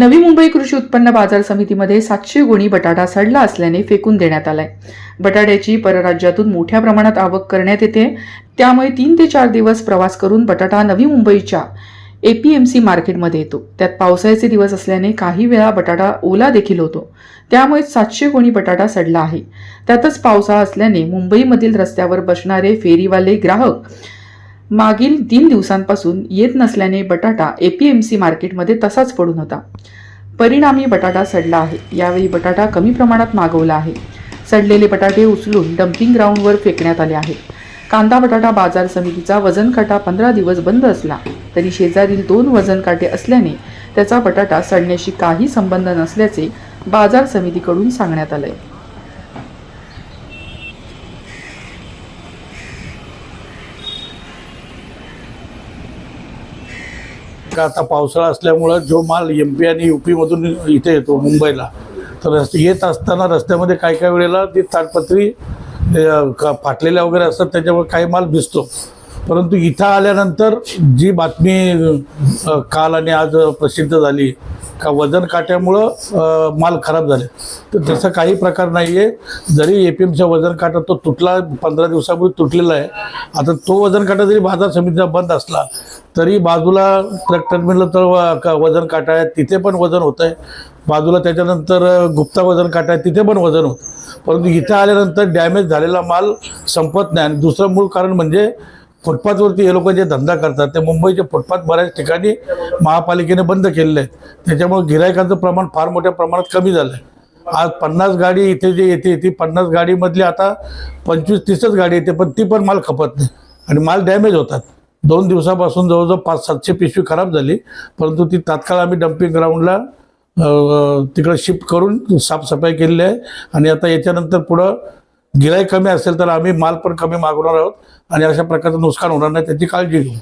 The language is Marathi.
नवी मुंबई कृषी उत्पन्न बाजार समितीमध्ये सातशे गुणी बटाटा सडला असल्याने फेकून देण्यात आलाय. बटाट्याची परराज्यातून मोठ्या प्रमाणात आवक करण्यात येते. त्यामुळे तीन ते चार दिवस प्रवास करून बटाटा नवी मुंबईच्या एपीएमसी मार्केटमध्ये येतो. त्यात पावसाळ्याचे दिवस असल्याने काही वेळा बटाटा ओला देखील होतो. त्यामुळे सातशे कोणी बटाटा सडला आहे. त्यातच पावसाळा असल्याने मुंबईमधील रस्त्यावर बसणारे फेरीवाले ग्राहक मागील तीन दिवसांपासून येत नसल्याने बटाटा एपीएमसी मार्केटमध्ये तसाच पडून होता. परिणामी बटाटा सडला आहे. यावेळी बटाटा कमी प्रमाणात मागवला आहे. सडलेले बटाटे उचलून डम्पिंग ग्राउंडवर फेकण्यात आले आहेत. कांदा बटाटा बाजार समितीचा वजन काटा पंधरा दिवस बंद असला तरी शेजारील दोन वजन काटे असल्याने त्याचा बटाटा सडण्याशी काही संबंध नसल्याचे बाजार समितीकडून सांगण्यात आलंय. का आता पावसाळा असल्यामुळं जो माल एम पी आणि यू पीमधून इथे येतो मुंबईला तर रस्ते येत असताना रस्त्यामध्ये काही काही वेळेला ती ताडपत्री का- फाटलेल्या वगैरे असतात त्याच्यामुळे काही माल भिजतो परंतु इथं आल्यानंतर जी बातमी काल आणि आज प्रसिद्ध झाली का वजन काट्यामुळं माल खराब झाले. तर तसं काही प्रकार नाही आहे जरी ए पी एमचा वजन काटा तो तुटला पंधरा दिवसापूर्वी तुटलेला आहे. आता तो वजन काटा जरी बाजार समितीचा बंद असला तरी बाजूला ट्रक टर्मिनल तर व- का- वजन काटा आहे. तिथे पण वजन होतं आहे बाजूला त्याच्यानंतर गुप्ता वजन काटा आहे. तिथे पण वजन होतं. परंतु इथे आल्यानंतर डॅमेज झालेला माल संपत नाही. आणि दुसरं मूळ कारण म्हणजे फुटपाथवरती हे लोक जे धंदा करतात ते मुंबईचे फुटपाथ बऱ्याच ठिकाणी महापालिकेने बंद केलेले आहेत. त्याच्यामुळे गिरायकांचं प्रमाण फार मोठ्या प्रमाणात कमी झालं आहे आज पन्नास गाडी इथे जे येते ती पन्नास गाडीमधली आता पंचवीस तीसच गाडी येते पण ती पण माल खपत नाही. आणि माल डॅमेज होतात. दोन दिवसापासून जवळजवळ पाच सातशे पिशवी खराब झाली परंतु ती तात्काळ आम्ही डम्पिंग ग्राउंडला तिकडं शिफ्ट करून साफसफाई केलेली आहे. आणि आता याच्यानंतर पुढं गिराई कमी असेल तर आम्ही माल पण कमी मागवणार आहोत आणि अशा प्रकारचं नुकसान होणार नाही त्याची काळजी घेऊ.